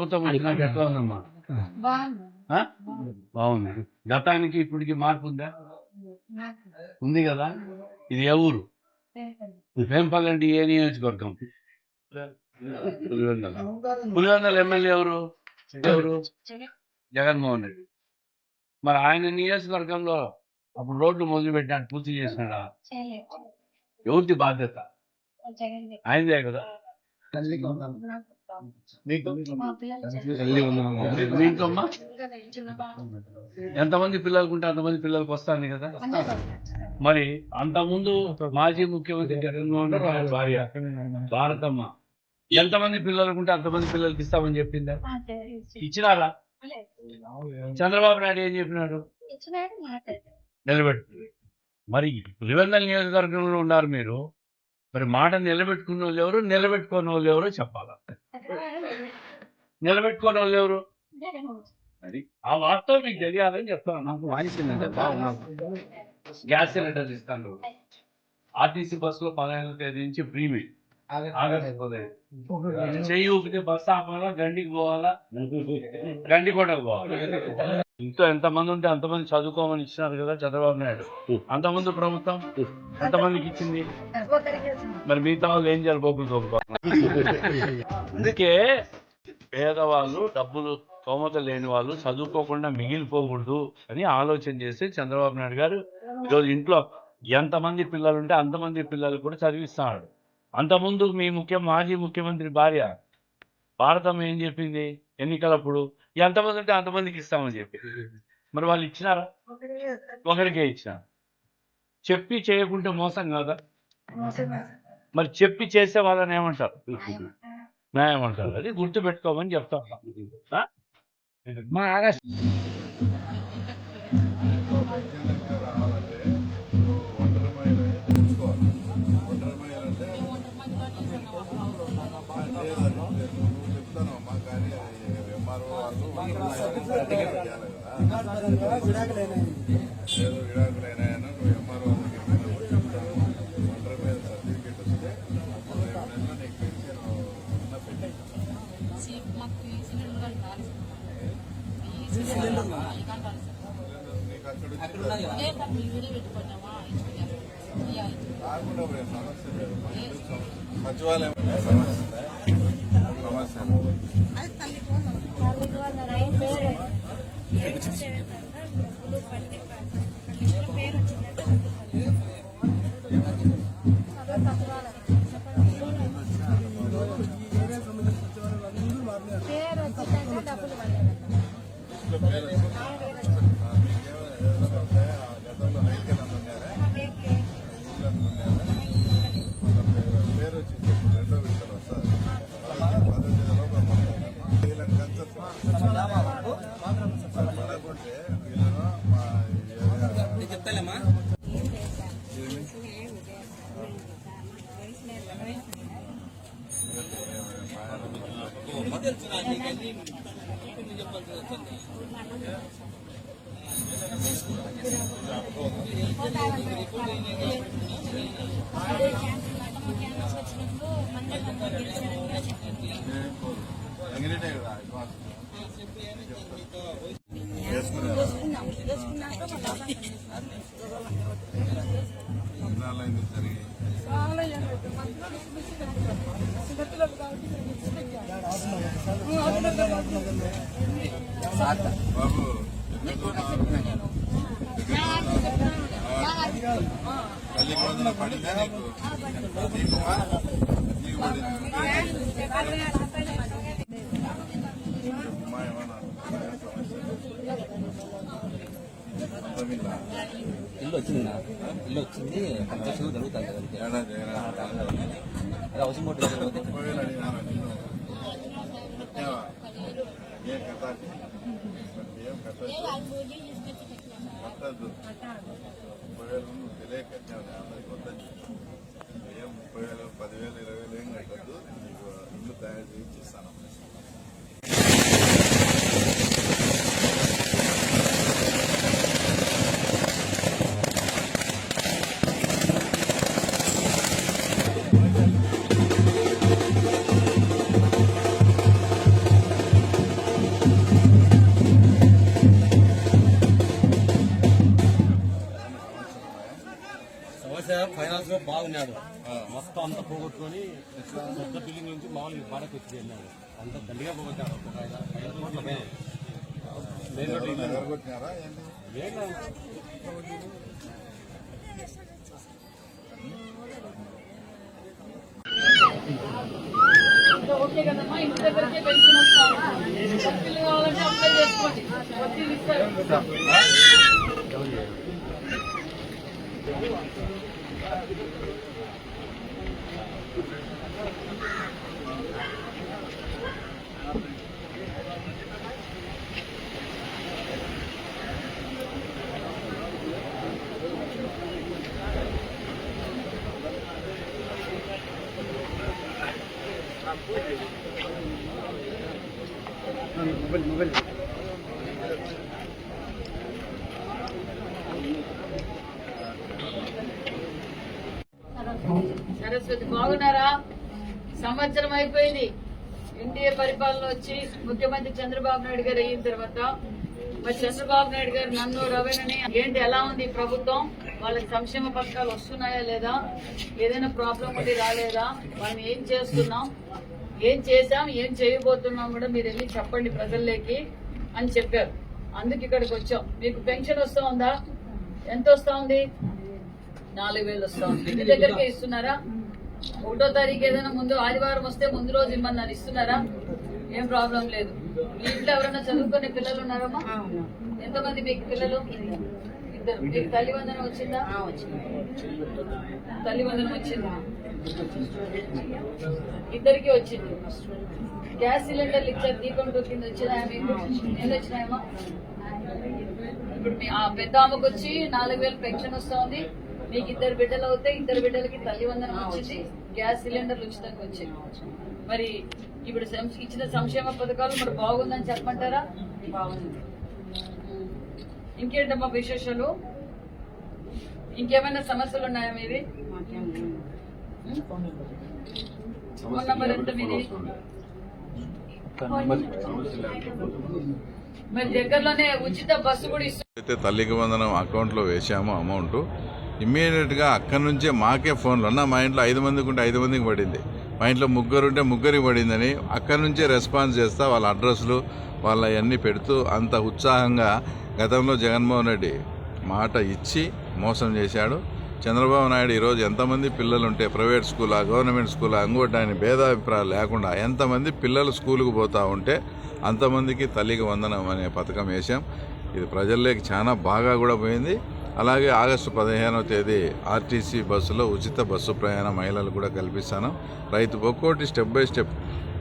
ప్రభుత్వం వచ్చినాక ఎట్లా ఉందమ్మా. ఆ? బాగుంది. గతానికి ఇప్పటికి మార్పు ఉందా? ఉంది కదా? ఇది ఏ ఊరు? వేంపల్లి అంటే ఏ నియోజకవర్గం. పులివెందల. పులివెందల ఎమ్మెల్యే ఎవరు? ఎవరు? జగన్మోహన్ రెడ్డి. మరి ఆయన నియోజకవర్గంలో అప్పుడు రోడ్లు మొదలు పెట్టాడు పూర్తి చేసినాడా? ఎవరిది బాధ్యత? ఆయనదే కదా? ఎంతమంది పిల్లలకు ఉంటే అంతమంది పిల్లలకు వస్తాను కదా? మరి అంతకుముందు మాజీ ముఖ్యమంత్రి జగన్మోహన్ రెడ్డి ఆయన భార్య భారతమ్మ ఎంతమంది పిల్లలకు ఉంటే అంతమంది పిల్లలకి ఇస్తామని చెప్పిందా? ఇచ్చినారా? చంద్రబాబు నాయుడు ఏం చెప్పినాడు? నిలబెట్టు. మరి రివెందల్ నియోజకవర్గంలో ఉన్నారు మీరు. మరి మాట నిలబెట్టుకున్న వాళ్ళు ఎవరు? నిలబెట్టుకున్న వాళ్ళు ఎవరో చెప్పాలా. నిలబెట్టుకున్న వాళ్ళు ఎవరు అది ఆ వాస్తవం మీకు తెలియాలని చెప్తాను. నాకు బాగున్నాను గ్యాస్ సిలిండర్ ఇస్తాను. ఆర్టీసీ బస్సులో పదహైదు తేదీ నుంచి పదహైదు చెయ్యి ఊపితే బస్సు ఆపాలా గండికి పోవాలా? గండి కూడా పోవాలి? ఇంట్లో ఎంతమంది ఉంటే అంతమంది చదువుకోమని ఇచ్చినారు కదా చంద్రబాబు నాయుడు. అంతమంది ప్రభుత్వం? ఎంతమందికి ఇచ్చింది? మరి మిగతా వాళ్ళు ఏం చేయాలి? బొబ్బులు అందుకే పేదవాళ్ళు డబ్బులు స్తోమత లేని వాళ్ళు చదువుకోకుండా మిగిలిపోకూడదు అని ఆలోచన చేసి చంద్రబాబు నాయుడు గారు ఈరోజు ఇంట్లో ఎంతమంది పిల్లలు ఉంటే అంతమంది పిల్లలు కూడా చదివిస్తున్నాడు అంతకుముందు మీ ముఖ్య మాజీ ముఖ్యమంత్రి భార్య భారతం ఏం చెప్పింది? ఎన్నికలప్పుడు ఎంతమంది ఉంటే అంతమందికి ఇస్తామని చెప్పి. మరి వాళ్ళు ఇచ్చినారా? ఒకరికే ఇచ్చినారు చెప్పి చేయకుంటే మోసం కాదా? మరి చెప్పి చేసే వాళ్ళని ఏమంటారు? న్యాయం అంటారు అది గుర్తు పెట్టుకోమని చెప్తా? మా ఆగస్ట్ ఏదో విడాకులైనా నువ్వు మీద సర్టిఫికేట్ వస్తే నీకు పెన్షన్ ఉన్న సమస్య లేదు సచివాలయం సమస్య సమస్య ఎంగిలిటే కదా పడిందా నీకు నీకు పడింది ఇల్లు వచ్చింది. ఇల్లు వచ్చింది. కన్స్ట్రక్షన్ జరుగుతుంది కదా. అది హౌసింగ్ బోర్డు కట్టద్దు కట్టద్దు ముప్పై వేలు నువ్వు తెలియ కట్టావు అందరికి వద్దని ఏం ముప్పై వేలు పదివేలు ఇరవై వేలు ఏం కట్టద్దు నీకు ఇల్లు తయారు చేసి ఇస్తాను తాగున్నాడు మొత్తం అంతా పోగొట్టుకొని పెద్ద బిల్డింగ్ నుంచి మామూలుగా బాడకి వచ్చి వెళ్ళాడు. అంత దండిగా పోగొట్టాడు ఒక ఓకే కదమ్మా ఇంటి దగ్గరికే పెన్షన్ వస్తావా? వకీలు కావాలంటే అప్లై చేసుకోండి. వకీలు ఇస్తారు. ಮೊಬೈಲ್ ಮೊಬೈಲ್ బాగున్నారా? సంవత్సరం అయిపోయింది. ఎన్డీఏ పరిపాలన వచ్చి ముఖ్యమంత్రి చంద్రబాబు నాయుడు గారు అయిన తర్వాత మరి చంద్రబాబు నాయుడు గారు నన్ను రవీణని ఏంటి ఎలా ఉంది ప్రభుత్వం? వాళ్ళకి సంక్షేమ పథకాలు వస్తున్నాయా లేదా? ఏదైనా ప్రాబ్లం ఉండి రాలేదా? మనం ఏం చేస్తున్నాం? ఏం చేశాం? ఏం చేయబోతున్నాం కూడా మీరు వెళ్ళి చెప్పండి ప్రజల్లోకి అని చెప్పారు. అందుకు ఇక్కడికి వచ్చాం. మీకు పెన్షన్ వస్తా ఉందా? ఎంత వస్తా ఉంది? నాలుగు వేలు వస్తా ఉంది. ఇంటి దగ్గరికి ఇస్తున్నారా? ఒకటో తారీఖు ఏదైనా ముందు ఆదివారం వస్తే ముందు రోజు ఇమ్మన్నారు ఇస్తున్నారా? ఏం ప్రాబ్లం లేదు. మీ ఇంట్లో ఎవరైనా చదువుకునే పిల్లలు ఉన్నారమ్మా? ఎంతమంది మీకు పిల్లలు? ఇద్దరు. మీకు తల్లి వందనం వచ్చిందా? తల్లి వందనం వచ్చిందా? ఇద్దరికి వచ్చింది. గ్యాస్ సిలిండర్లు ఇచ్చారు దీపం కింద వచ్చినా మీకు ఎన్ని వచ్చినాయమ్మా ఇప్పుడు మీ ఆ పెద్ద ఆమెకు వచ్చి నాలుగు వేలు పెన్షన్ వస్తా ఉంది మీకు ఇద్దరు బిడ్డలు అవుతే ఇద్దరు బిడ్డలకి తల్లి వందనం వచ్చింది. గ్యాస్ సిలిండర్లు ఉచితంగా వచ్చింది మరి ఇప్పుడు సం- ఇచ్చిన సంక్షేమ పథకాలు మరి బాగుందని చెప్పమంటారా? బాగుంది. ఇంకేంటమ్మా విశేషాలు? ఇంకేమైనా సమస్యలు ఉన్నాయా మీవి? Phone number. ఎంత మీది? మరి దగ్గరలోనే ఉచిత బస్సు కూడా అయితే తల్లికి వందనం అకౌంట్లో వేసామో అమౌంట్. ఇమ్మీడియట్గా అక్కడి నుంచే మాకే ఫోన్లు. అన్న మా ఇంట్లో ఐదు మందికి ఉంటే ఐదు మందికి పడింది. మా ఇంట్లో ముగ్గురు ఉంటే ముగ్గురికి పడిందని అక్కడి నుంచే రెస్పాన్స్ చేస్తా వాళ్ళ అడ్రస్లు వాళ్ళ అవన్నీ పెడుతూ అంత ఉత్సాహంగా గతంలో జగన్మోహన్ రెడ్డి మాట ఇచ్చి మోసం చేశాడు. చంద్రబాబు నాయుడు ఈరోజు ఎంతమంది పిల్లలు ఉంటే ప్రైవేట్ స్కూలా గవర్నమెంట్ స్కూలా అంగోటాని భేదాభిప్రాయాలు లేకుండా ఎంతమంది పిల్లలు స్కూలుకు పోతా ఉంటే అంతమందికి తల్లికి వందనం అనే పథకం వేశాం. ఇది ప్రజల్లోకి చాలా బాగా కూడా పోయింది. అలాగే ఆగస్టు పదిహేనవ తేదీ ఆర్టీసీ బస్సులో ఉచిత బస్సు ప్రయాణ మహిళలు కూడా కల్పిస్తాను. రైతు ఒక్కోటి స్టెప్ బై స్టెప్.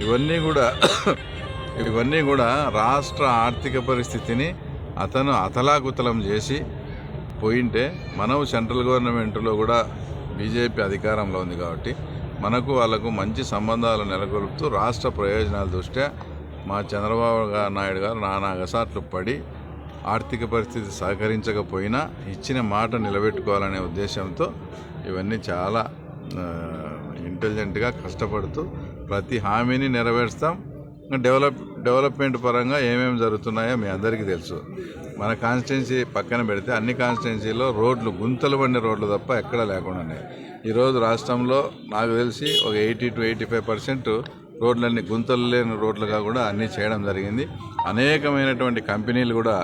ఇవన్నీ కూడా ఇవన్నీ కూడా రాష్ట్ర ఆర్థిక పరిస్థితిని అతను అతలాకుతలం చేసి పోయింటే మనం సెంట్రల్ గవర్నమెంట్లో కూడా బీజేపీ అధికారంలో ఉంది కాబట్టి మనకు వాళ్ళకు మంచి సంబంధాలు నెలకొల్పుతూ రాష్ట్ర ప్రయోజనాల దృష్ట్యా మా చంద్రబాబు నాయుడు గారు నానా అగసాట్లు పడి ఆర్థిక పరిస్థితి సహకరించకపోయినా ఇచ్చిన మాట నిలబెట్టుకోవాలనే ఉద్దేశంతో ఇవన్నీ చాలా ఇంటెలిజెంట్గా కష్టపడుతూ ప్రతి హామీని నెరవేరుస్తాం. డెవలప్ డెవలప్మెంట్ పరంగా ఏమేమి జరుగుతున్నాయో మీ అందరికీ తెలుసు. మన కాన్స్టిట్యున్సీ పక్కన పెడితే అన్ని కాన్స్టిట్యున్సీలో రోడ్లు గుంతలు పడిన రోడ్లు తప్ప ఎక్కడా లేకుండా ఉన్నాయి. ఈరోజు రాష్ట్రంలో నాకు తెలిసి ఒక eighty to eighty five percent రోడ్లన్నీ గుంతలు లేని రోడ్లుగా కూడా అన్నీ చేయడం జరిగింది. అనేకమైనటువంటి కంపెనీలు కూడా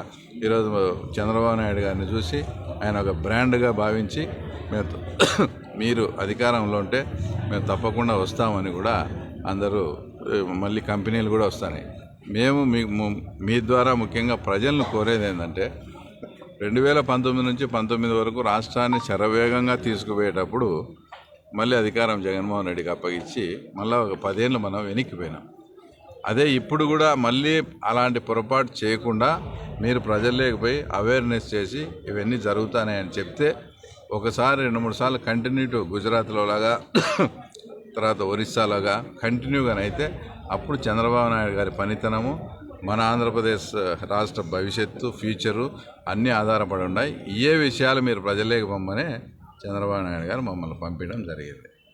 ఈరోజు చంద్రబాబు నాయుడు గారిని చూసి ఆయన ఒక బ్రాండ్గా భావించి మేము మీరు అధికారంలో ఉంటే మేము తప్పకుండా వస్తామని కూడా అందరూ మళ్ళీ కంపెనీలు కూడా వస్తాయి. మేము మీ మీ ద్వారా ముఖ్యంగా ప్రజలను కోరేది ఏంటంటే రెండు వేల పంతొమ్మిది నుంచి పంతొమ్మిది వరకు రాష్ట్రాన్ని శరవేగంగా తీసుకుపోయేటప్పుడు మళ్ళీ అధికారం జగన్మోహన్ రెడ్డికి అప్పగించి మళ్ళీ ఒక పదేళ్ళు మనం వెనక్కిపోయినాం. అదే ఇప్పుడు కూడా మళ్ళీ అలాంటి పొరపాటు చేయకుండా మీరు ప్రజల్లోకి పోయి అవేర్నెస్ చేసి ఇవన్నీ జరుగుతున్నాయని చెప్తే ఒకసారి రెండు మూడు సార్లు కంటిన్యూ గుజరాత్లో లాగా తర్వాత ఒరిస్సాలోగా కంటిన్యూగానైతే అప్పుడు చంద్రబాబు నాయుడు గారి పనితనము మన ఆంధ్రప్రదేశ్ రాష్ట్ర భవిష్యత్తు ఫ్యూచరు అన్నీ ఆధారపడి ఉన్నాయి. ఏ విషయాలు మీరు ప్రజల్లోకి పొమ్మనే చంద్రబాబు నాయుడు గారు మమ్మల్ని పంపించడం జరిగింది.